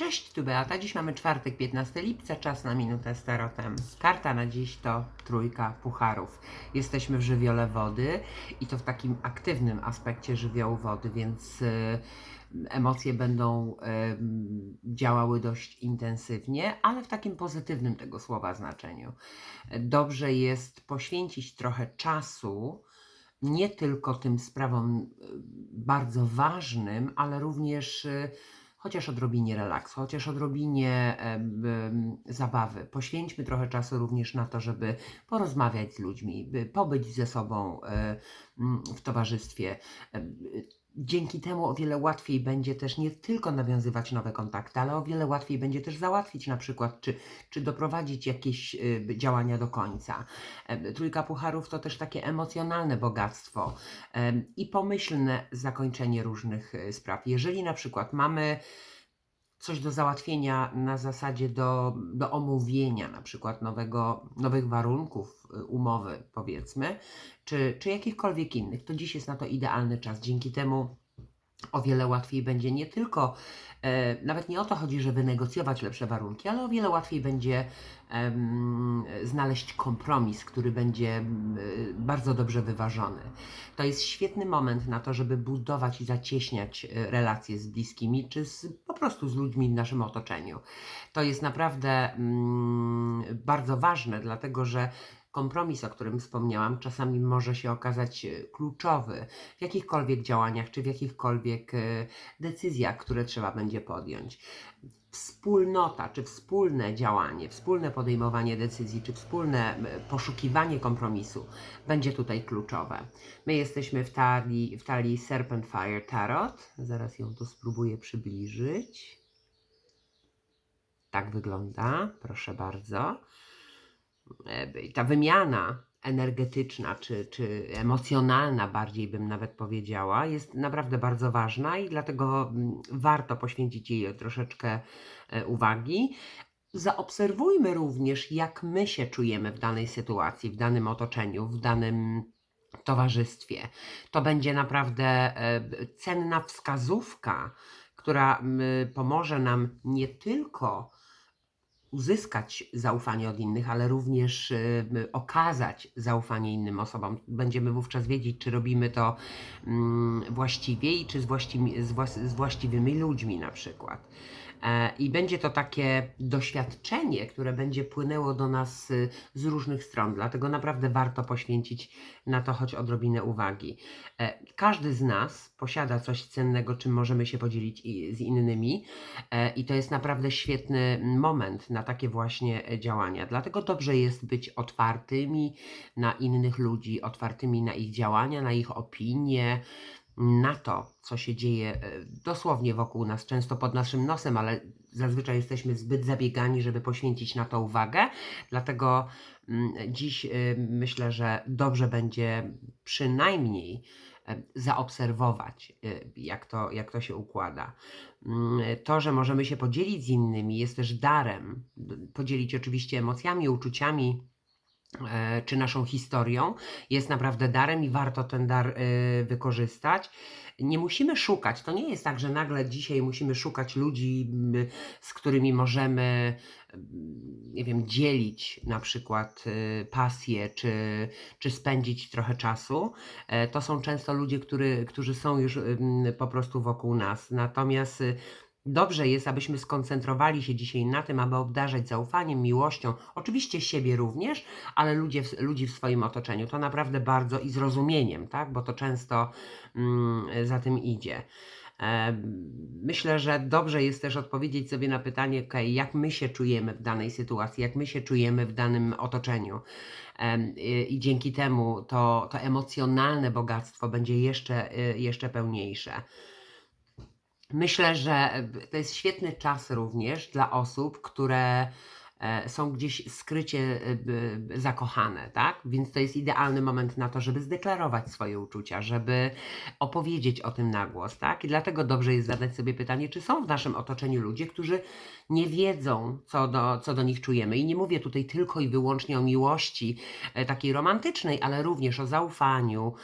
Cześć, tu Beata. Dziś mamy czwartek, 15 lipca, czas na minutę z. Karta na dziś to trójka pucharów. Jesteśmy w żywiole wody i to w takim aktywnym aspekcie żywiołu wody, więc y, emocje będą y, działały dość intensywnie, ale w takim pozytywnym tego słowa znaczeniu. Dobrze jest poświęcić trochę czasu nie tylko tym sprawom y, bardzo ważnym, ale również chociaż odrobinie relaksu, chociaż odrobinie zabawy. Poświęćmy trochę czasu również na to, żeby porozmawiać z ludźmi, by pobyć ze sobą e, w towarzystwie. Dzięki temu o wiele łatwiej będzie też nie tylko nawiązywać nowe kontakty, ale o wiele łatwiej będzie też załatwić na przykład, czy, czy doprowadzić jakieś y, działania do końca. Em, Trójka Pucharów to też takie emocjonalne bogactwo em, i pomyślne zakończenie różnych y, spraw. Jeżeli na przykład mamy coś do załatwienia na zasadzie do, do omówienia, na przykład nowego, nowych warunków y, umowy, powiedzmy, czy, czy jakichkolwiek innych, to dziś jest na to idealny czas. Dzięki temu o wiele łatwiej będzie nie tylko, e, nawet nie o to chodzi, że wynegocjować lepsze warunki, ale o wiele łatwiej będzie em, znaleźć kompromis, który będzie em, bardzo dobrze wyważony. To jest świetny moment na to, żeby budować i zacieśniać e, relacje z bliskimi, czy z, po prostu z ludźmi w naszym otoczeniu. To jest naprawdę mm, bardzo ważne, dlatego że kompromis, o którym wspomniałam, czasami może się okazać e, kluczowy w jakichkolwiek działaniach, czy w jakichkolwiek e, decyzjach, które trzeba będzie podjąć. Wspólnota, czy wspólne działanie, wspólne podejmowanie decyzji, czy wspólne poszukiwanie kompromisu będzie tutaj kluczowe. My jesteśmy w talii, w talii Serpent Fire Tarot. Zaraz ją tu spróbuję przybliżyć. Tak wygląda, proszę bardzo. E, ta wymiana energetyczna czy, czy emocjonalna, bardziej bym nawet powiedziała, jest naprawdę bardzo ważna i dlatego mm, warto poświęcić jej troszeczkę e, uwagi. Zaobserwujmy również, jak my się czujemy w danej sytuacji, w danym otoczeniu, w danym towarzystwie. To będzie naprawdę e, cenna wskazówka, która pomoże nam nie tylko uzyskać zaufanie od innych, ale również y, okazać zaufanie innym osobom. Będziemy wówczas wiedzieć, czy robimy to mm, właściwie i czy z, z właściwymi ludźmi na przykład. E, I będzie to takie doświadczenie, które będzie płynęło do nas y, z różnych stron, dlatego naprawdę warto poświęcić na to choć odrobinę uwagi. E, Każdy z nas posiada coś cennego, czym możemy się podzielić z innymi, E, I to jest naprawdę świetny moment na takie właśnie działania. Dlatego dobrze jest być otwartymi na innych ludzi, otwartymi na ich działania, na ich opinie, na to, co się dzieje e, dosłownie wokół nas, często pod naszym nosem, ale zazwyczaj jesteśmy zbyt zabiegani, żeby poświęcić na to uwagę. Dlatego mm, dziś y, myślę, że dobrze będzie przynajmniej e, zaobserwować, jak to, jak to się układa. Mm, To, że możemy się podzielić z innymi, jest też darem. Podzielić oczywiście emocjami, uczuciami, e, czy naszą historią, jest naprawdę darem i warto ten dar e, wykorzystać. Nie musimy szukać, to nie jest tak, że nagle dzisiaj musimy szukać ludzi, z którymi możemy, nie wiem, dzielić na przykład e, pasję, czy, czy spędzić trochę czasu. E, To są często ludzie, który, którzy są już po prostu wokół nas. Natomiast Dobrze jest, abyśmy skoncentrowali się dzisiaj na tym, aby obdarzać zaufaniem, miłością, oczywiście siebie również, ale ludzie, ludzi w swoim otoczeniu. To naprawdę bardzo i zrozumieniem, tak? bo to często mm, za tym idzie. E, Myślę, że dobrze jest też odpowiedzieć sobie na pytanie, ok, jak my się czujemy w danej sytuacji, jak my się czujemy w danym otoczeniu. I, i dzięki temu to, to emocjonalne bogactwo będzie jeszcze, y, jeszcze pełniejsze. Myślę, że to jest świetny czas również dla osób, które są gdzieś skrycie e, zakochane, tak? Więc to jest idealny moment na to, żeby zdeklarować swoje uczucia, żeby opowiedzieć o tym na głos, tak? I dlatego dobrze jest zadać sobie pytanie, czy są w naszym otoczeniu ludzie, którzy nie wiedzą, co do, co do nich czujemy. I nie mówię tutaj tylko i wyłącznie o miłości e, takiej romantycznej, ale również o zaufaniu,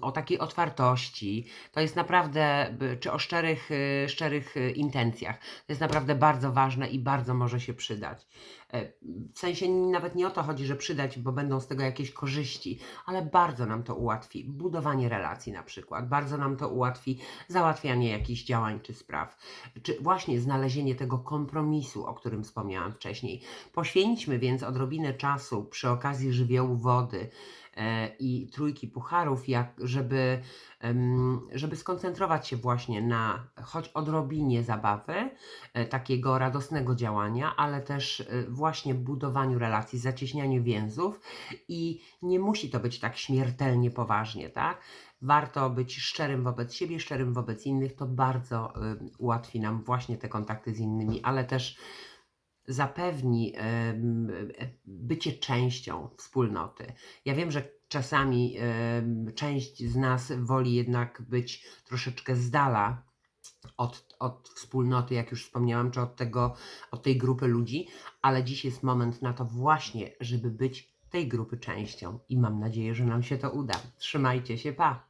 o takiej otwartości. To jest naprawdę, czy o szczerych, e, szczerych e, intencjach. To jest naprawdę bardzo ważne i bardzo może się przydać. E, W sensie nawet nie o to chodzi, że przydać, bo będą z tego jakieś korzyści, ale bardzo nam to ułatwi budowanie relacji na przykład, bardzo nam to ułatwi załatwianie jakichś działań czy spraw, czy właśnie znalezienie tego kompromisu, o którym wspomniałam wcześniej. Poświęćmy więc odrobinę czasu przy okazji żywiołu wody i trójki pucharów, jak, żeby, żeby skoncentrować się właśnie na choć odrobinie zabawy, e, takiego radosnego działania, ale też e, właśnie budowaniu relacji, zacieśnianiu więzów i nie musi to być tak śmiertelnie poważnie, tak? Warto być szczerym wobec siebie, szczerym wobec innych. To bardzo ułatwi nam właśnie te kontakty z innymi, ale też zapewni e, bycie częścią wspólnoty. Ja wiem, że czasami część z nas woli jednak być troszeczkę z dala od, od wspólnoty, jak już wspomniałam, czy od, tego, od tej grupy ludzi, ale dziś jest moment na to właśnie, żeby być tej grupy częścią i mam nadzieję, że nam się to uda. Trzymajcie się, pa!